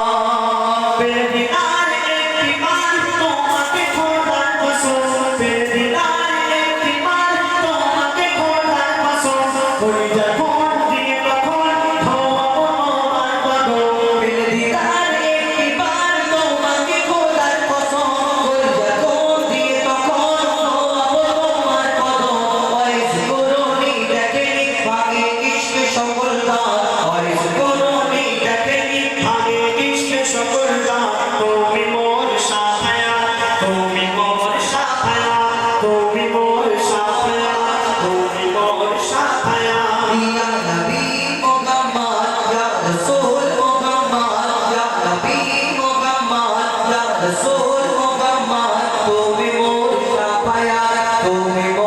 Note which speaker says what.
Speaker 1: Oh.
Speaker 2: তুমি মোর পায়া তুমি